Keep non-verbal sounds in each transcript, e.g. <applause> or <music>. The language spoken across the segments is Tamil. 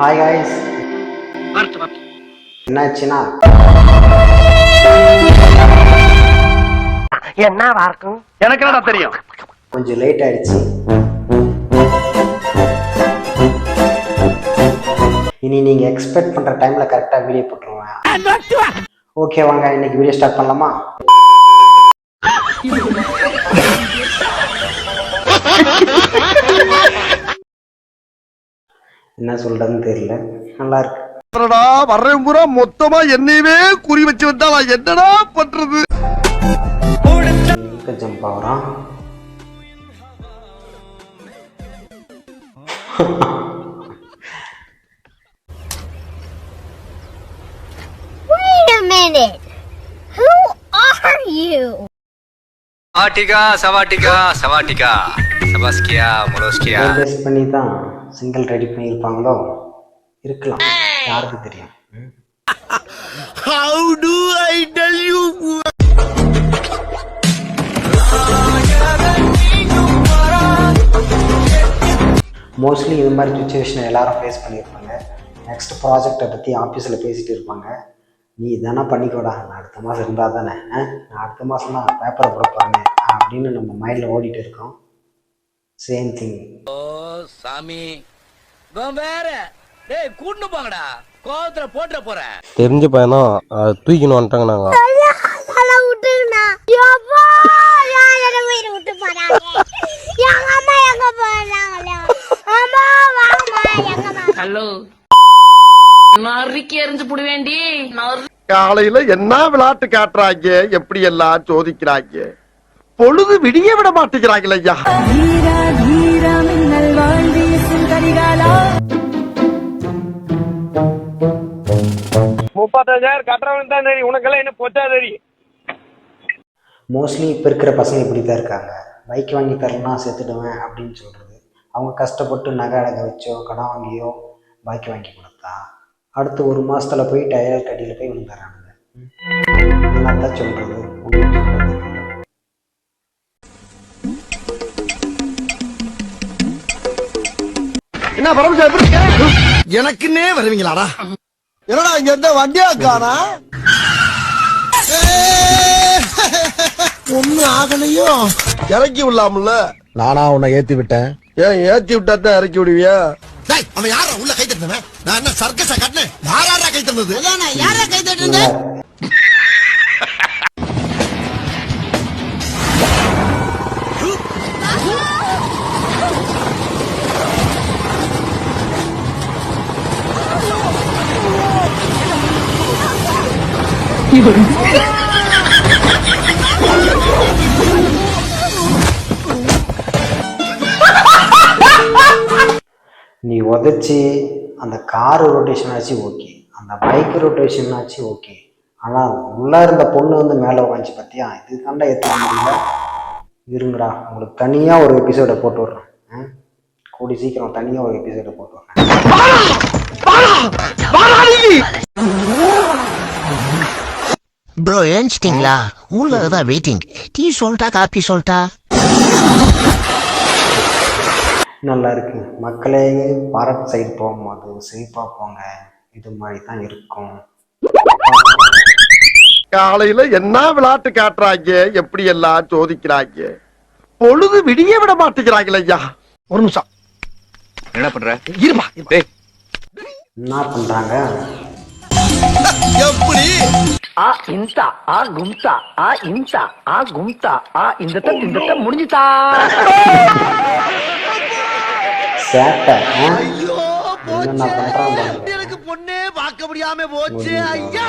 ஹாய் காய்ஸ் என்னாச்சுன்னா? என்னவா இருக்கும் எனக்கு என்னடா தெரியும்? கொஞ்சம் லேட் ஆயிடுச்சு. இனி நீங்க எக்ஸ்பெக்ட் பண்ற டைம்ல கரெக்டா வீடியோ போட்டுருவேன் ஓகே வாங்க இன்னைக்கு வீடியோ ஸ்டார்ட் பண்ணலாமா? <laughs> என்ன சொல்றதுன்னு தெரியல. நல்லா இருக்கு அடடா வர்றேன் பூரா. மொத்தமா என்னையவே குறி வச்சு வந்தா நான் என்னடா பண்றது? ஜம்ப் ஆகுறான் Wait a minute. Who are you? ஆட்டிகா சவாட்டிகா சவாட்டிகா. சபாஸ்கியா மொலோஸ்கியா. பேஸ் பண்ணி தான் சிங்கிள் ரெடி பண்ணியிருப்பாங்களோ? இருக்கலாம். யாருக்கு தெரியும்? How do I tell you mostly இது மாதிரி சுச்சுவேஷன் எல்லாரும் ஃபேஸ் பண்ணியிருப்பாங்க. நெக்ஸ்ட் ப்ராஜெக்டை பற்றி ஆஃபீஸில் பேசிகிட்டு இருப்பாங்க. நீ இதெல்லாம் பண்ணிக்கோடா. நான் அடுத்த மாதம் இருந்தால் தானே? நான் அடுத்த மாதம் தான் பேப்பரை போகிறேன் அப்படின்னு நம்ம மைண்டில் ஓடிட்டு இருக்கோம். சேம் திங் சாமி. இவன் வேற. டேய் கூட்டு போங்கடா. கோவத்துல போட்டுற போறேன். தெரிஞ்ச பையனா அதை தூக்கின்னு வந்துட்டாங்க அம்மா ஹலோ. நறுக்கி எறிஞ்சு புடுவேண்டி. காலையில என்ன விளையாட்டு காட்டுறாங்க? எப்படி எல்லாம் சோதிக்கிறாங்க? பொழுது விடிய விட மாட்டேங்கிறாங்களே ஐயா. முப்பத்தஞ்சாயிரம் கட்டுறவனுக்கு தான் தெரியும். உனக்கெல்லாம் என்ன பொச்சா தெரியும். மோஸ்ட்லி இப்போ இருக்கிற பசங்க இப்படி தான் இருக்காங்க. பைக் வாங்கி தரலனா செத்துடுவேன் அப்படின்னு சொல்கிறது அவங்க கஷ்டப்பட்டு நகை அடக வச்சோ கடன் வாங்கியோ பைக் வாங்கி கொடுத்தா அடுத்து ஒரு மாசத்துல போய் டயர் கடியில் போய் விழுந்துடுறானுங்க. என்னத்தான் சொல்கிறது என்ன பரமசா எப்படி? எனக்குன்னே வருவீங்களாடா? என்னடா இங்க இருந்த வண்டியா காணா ஒண்ணு ஆகலையோ? இறக்கி விடலாம்ல. நானா உன்னை ஏத்தி விட்டேன். ஏன் ஏத்தி விட்டா தான் இறக்கி விடுவியா? அவன் யாரா உள்ள கை தட்டினவன்? நான் என்ன சர்க்கஸா கட்டினேன்? யாரா கை தந்தது யாரா கை தட்டினது? <laughs> நீ உதச்சி அந்த கார் ரொட்டேஷன் ஆச்சு ஓகே அந்த பைக் ரொட்டேஷன் ஆச்சு ஓகே ஆனால் உள்ளே இருந்த பொண்ணு வந்து மேலே உட்காந்துச்சு பார்த்தியா இது தாண்டா எத்தனை இருங்கடா உங்களுக்கு தனியாக ஒரு எபிசோடை போட்டு விட்றேன். கூடி சீக்கிரம் தனியாக ஒரு எபிசோடை போட்டு விட்றேன். ப்ரோ ஏஞ்சிட்டிங்களா? உள்ள தான் வெயிட்டிங் டீ சொல்லிட்டா காப்பி சொல்லிட்டா நல்லா இருக்கு மக்களே பாரத் சைடு போகும்போது சேஃபாக போங்க. இது மாதிரி தான் இருக்கும். காலையில என்ன விளையாட்டு காட்டுறாங்க? எப்படி எல்லாம் சோதிக்கிறாங்க? பொழுது விடிய விட மாட்டேங்கிறாங்களே ஐயா. ஒரு நிமிஷம். என்ன பண்ற? இருமா டேய் என்ன பண்ணுறாங்க எப்படி? ஆ இன்சா ஆ கும்சா ஆ இன்சா ஆ கும்சா ஆ இந்த தட்டு இந்த தட்டு முடிஞ்சுதா? சேட்டை எனக்கு பொண்ணே பார்க்க முடியாம போச்சு. ஐயா.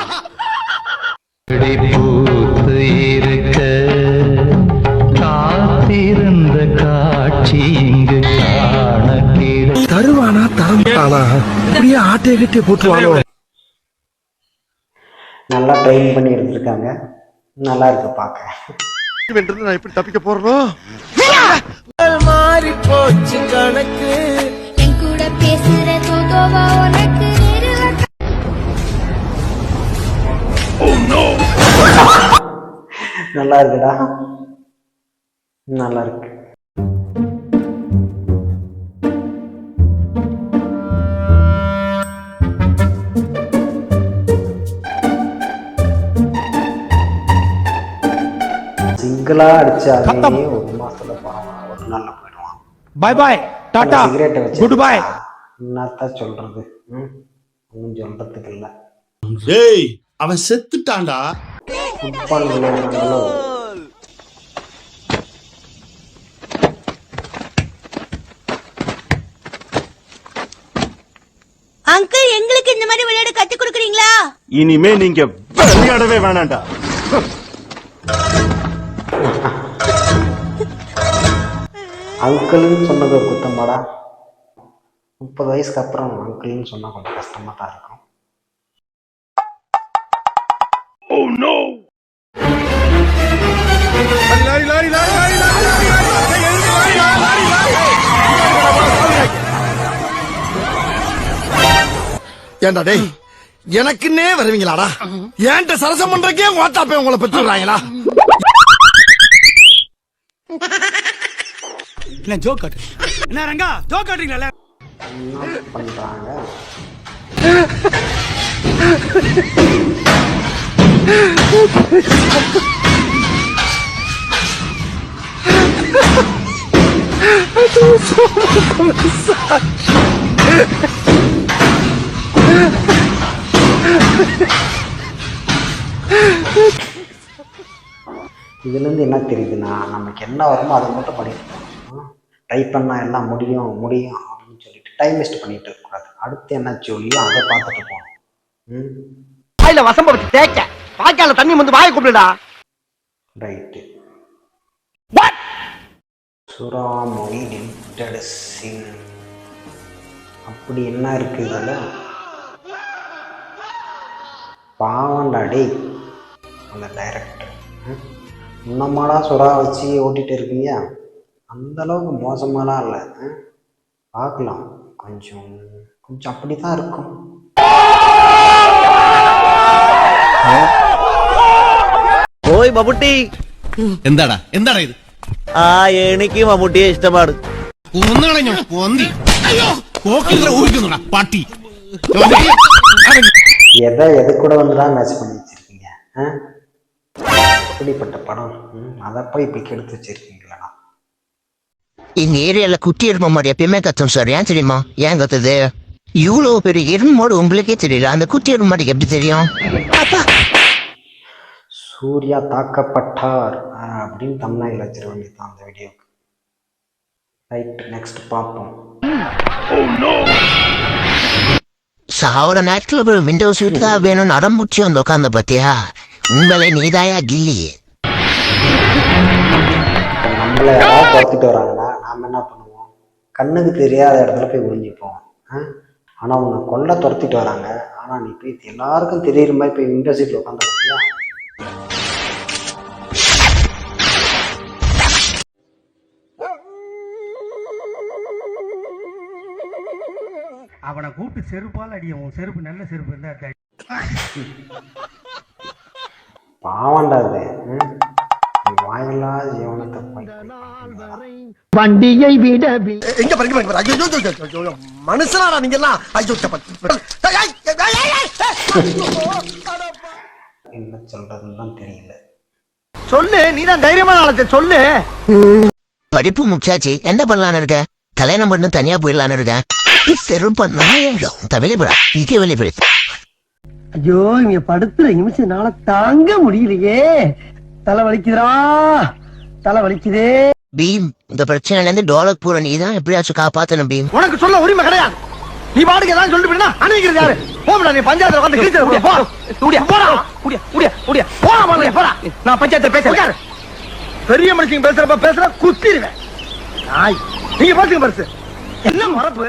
பூத்து இருக்க காத்திருந்த காட்சி இங்கு காண தருவானா தரமாட்டானா இப்படியே ஆட்டைய கட்டி போட்டுருவானோ நல்லா ட்ரெயின் பண்ணி எடுத்திருக்காங்க. நல்லா இருக்கு பார்க்க. நான் எப்படி தப்பிக்க போறோம் என் கூட பேசுற தோதோவா உனக்கு நல்லா இருக்குடா. நல்லா இருக்கு. ஃபுல்லா அடிச்சாலே ஒரு மாசத்துல போவான் ஒரு நாள்ல போயிடுவான். பாய் பாய் சிகரெட்டை வச்சு என்னத்த சொல்றது? ம்? ஒன்றும் சொல்றதுக்கு இல்லை. டேய் அவன் செத்துட்டான்டா. ஃபுட்பால் விளையாடுறாங்களோ அங்கிள் எங்களுக்கு இந்த மாதிரி விளையாட கத்து கொடுக்குறீங்களா? இனிமே நீங்க விளையாடவே வேணாம்டா. அங்கிள்னு சொன்னது ஒரு குத்தமாடா முப்பது வயசுக்கு அப்புறம் அங்கிள்னு சொன்னா கொஞ்சம் கஷ்டமா தான் இருக்கும். ஏண்டா டேய் எனக்குன்னே வருவீங்களாடா? ஏன்ட்ட சரசம் பண்றக்கே ஓட்டாப்பே உங்களை பெற்றுறாங்களா என்ன பண்றாங்க இதுலேருந்து என்ன தெரியுதுன்னா நமக்கு என்ன வருமோ அதை மட்டும் பண்ணிட்டு ட்ரை பண்ணால் எல்லாம் முடியும் முடியும் அப்படின்னு சொல்லிட்டு டைம் வேஸ்ட் பண்ணிட்டு இருக்கக்கூடாது அடுத்து என்ன சொல்லியோ அதை பார்த்துட்டு போகணும். ம்? வாயில வசம்ப வச்சு தேய்க்க. வாய்க்கால தண்ணி வந்து வாயை கூப்பிடுடா. ரைட்டு சுறா மொழி லிமிட்டட் சின் அப்படி என்ன இருக்கு இதில்? பாவண்டா டேய் அந்த டைரக்டர் இன்னமாடா சுறா வச்சு ஓட்டிட்டு இருக்கீங்க? அந்த அளவுக்கு மோசமாலாம் இல்லை ம்? பார்க்கலாம் கொஞ்சம் கொஞ்சம் அப்படி தான் இருக்கும் ഓയ് മമ്മൂട്ടി എന്താടാ എന്താടാ ഇത് ആ എനിക്ക് മമ്മൂട്ടിയെ ഇഷ്ടമാണ് കൊന്നുകളഞ്ഞോ കൊന്തി അയ്യോ പോക്കില്ല ഊരിക്കുന്നുടാ പട്ടി எதை எது கூட வந்து தான் மேட்ச் பண்ணி வச்சிருக்கீங்க ஆ? அப்படிப்பட்ட படம் ம், அதை போய் இப்படி கெடுத்து வச்சிருக்கீங்களா எங்க ஏரியால குட்டி எருமை மாடு எப்பயுமே கத்தும் சார் ஏன் தெரியுமா? ஏன் கத்துது? இவ்வளவு பெரிய எருமை மாடு உங்களுக்கே தெரியல. அந்த குட்டி எருமை மாடுக்கு எப்படி தெரியும்? சூர்யா தாக்கப்பட்டார். அப்படின்னு தமிழ்நாட்டில் வச்சிட அந்த வீடியோக்கு ரைட் நெக்ஸ்ட் பார்ப்போம். சாவர நேரத்துல ஒரு விண்டோ சீட் தான் வேணும்னு அடம்புச்சி வந்து உட்காந்த பாத்தியா? உண்மையிலே நீதாயா கில்லி. நம்மளை யாராவது துரத்திட்டு வராங்கன்னா நாம் என்ன பண்ணுவோம்? கண்ணுக்கு தெரியாத இடத்துல போய் ஒளிஞ்சுப்போம் ஆ? ஆனால் அவங்க கொல்ல துரத்திட்டு வராங்க. ஆனால் நீ போய் எல்லாருக்கும் தெரியுற மாதிரி போய் விண்டோ சீட்டில் உட்காந்து பார்த்தியா அவனை கூப்பிட்டு செருப்பால் அடிய உன் செருப்பு நல்ல செருப்பு இருந்தா பாவண்டா அது ம்? நீ வாயில்லா ஜீவனத்தை வண்டியை விட எங்க பாருங்க பாருங்க ஐயோ ஐயோ, ஐயோ, ஐயோ, ஐயோ, மனுஷனாடா நீங்க எல்லாம். என்ன சொல்றதுன்னு தான் தெரியல. சொல்லு நீ தான் தைரியமான ஆளத்தை சொல்லு. படிப்பு முக்கியாச்சு என்ன பண்ணலான்னு இருக்க? கல்யாணம் பண்ணு தனியா போயிடலான்னு இருக்கேன் செருப்ப நாயிடும் வெளிப்படா இங்கே வெளிப்படு ஐயோ இங்க படுத்துற நிமிஷம்னால தாங்க முடியலையே. தலை வலிக்குதுடா தலை வலிக்குதே பீம் இந்த பிரச்சனையில இருந்து டோலக் பூர நீ தான் எப்படியாச்சும் காப்பாத்தணும் பீம். உனக்கு சொல்ல உரிமை கிடையாது. நீ பாட்டுக்கு ஏதாவது சொல்லிட்டு அனுப்பிக்கிறது யாரு? போடா நீ பஞ்சாயத்துல உட்காந்து கிழிச்சு போ. உடியா போடா. உடியா உடியா உடியா போடா முதல்ல போடா. நான் பஞ்சாயத்துல பேசுறேன் பெரிய மனுஷங்க பேசுறப்ப பேசுற குத்திடுவேன் நாய். நீங்க பேசுங்க பரிசு. என்ன மறப்பு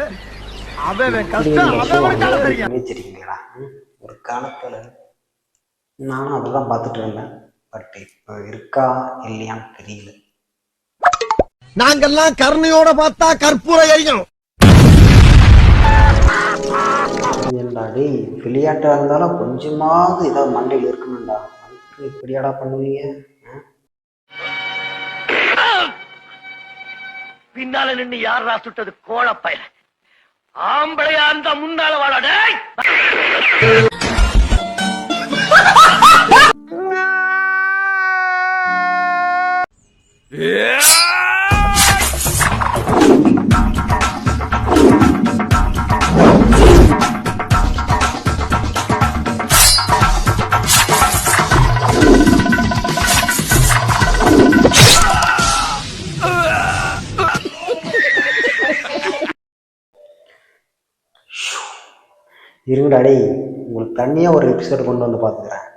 அவன் கஷ்டம் அவன் வச்சிருக்கீங்களா ஒரு காலத்துல நானும் அதை தான் பார்த்துட்டு இருந்தேன். பட் இப்போ இருக்கா இல்லையான்னு தெரியல. நாங்கெல்லாம் கருணையோட பார்த்தா கற்பூர எரியும் டேய் விளையாட்டாக இருந்தாலும் கொஞ்சமாவது ஏதாவது மண்டையில் இருக்கணும்டா. அதுக்கு இப்படியாடா பண்ணுவீங்க? பின்னால நின்னு யாரா சுட்டது? கோழப்பயல ஆம்பளையா இருந்தா முன்னால வாடா இருங்கடா டேய் உங்களுக்கு தனியாக ஒரு எபிசோடு கொண்டு வந்து பார்த்துக்கிறேன்.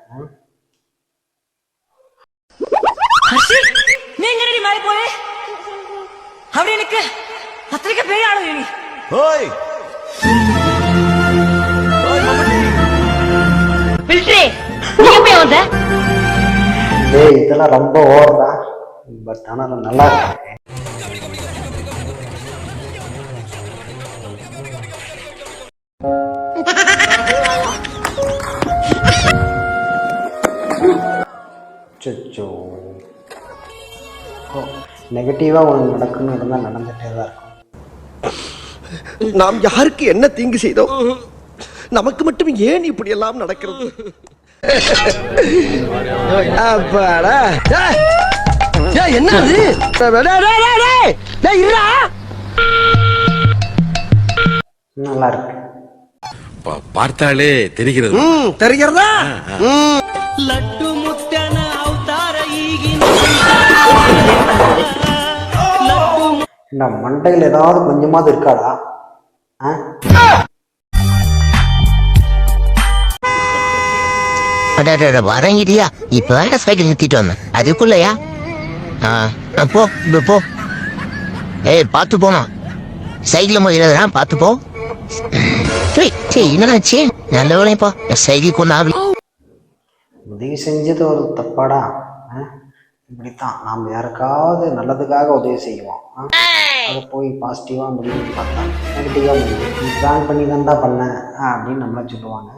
போய் எனக்கு அத்தனைக்கு பெரிய ஆளு நீ. ஓய். பில்ட்ரி நீ எப்படி வந்த? டேய் இதெல்லாம் ரொம்ப ஓவர் தான் பட் ஆனால் நல்லா இருக்கு அச்சச்சோ. நெகட்டிவாக ஒன்று நடக்குன்னு இருந்தால் நடந்துகிட்டே தான் இருக்கும். நாம் யாருக்கு என்ன தீங்கு செய்தோம் நமக்கு மட்டும் ஏன் இப்படி எல்லாம் நடக்கிறது? அப்பாடா. என்ன அது டேய், டேய், டேய், டேய், டேய், டேய், இருடா. நல்லா இருக்கு. பார்த்தாலே தெரிகிறது. தெரிகிறதா? ம். நம்ம மண்டையில் ஏதாவது கொஞ்சமாவது இருக்காடா ஆ? வரங்கிட்டியா? இப்ப வேற சைக்கிள் நிறுத்திட்டு வந்தேன். அதுக்குள்ளயா? போ போ. ஏய் பார்த்து போமா சைக்கிள் முதலாம் பார்த்து போ. என்னடாச்சு நல்ல வேலையப்பா. சைக்கிள் கொண்டு ஆகல. உதவி செஞ்சது ஒரு தப்பாடா. இப்படித்தான். நாம் யாருக்காவது நல்லதுக்காக உதவி செய்வோம்? அதை போய் பாசிட்டிவாக முடியும்னு பார்த்தா நெகட்டிவாக முடியும் நீ பிளான் பண்ணி தான் பண்ண ஆ, அப்படின்னு நம்மள சொல்லுவாங்க.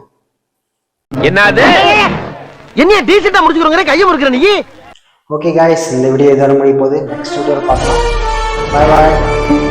என்னது? என்னைய டீசெண்டா முடிச்சுக்கிறோங்க கையை முறுக்கிற நீ? ஓகே காய்ஸ் இந்த வீடியோ இதோட முடிய போகுது. நெக்ஸ்ட் வீடியோவில் பார்க்கலாம். பாய் பாய்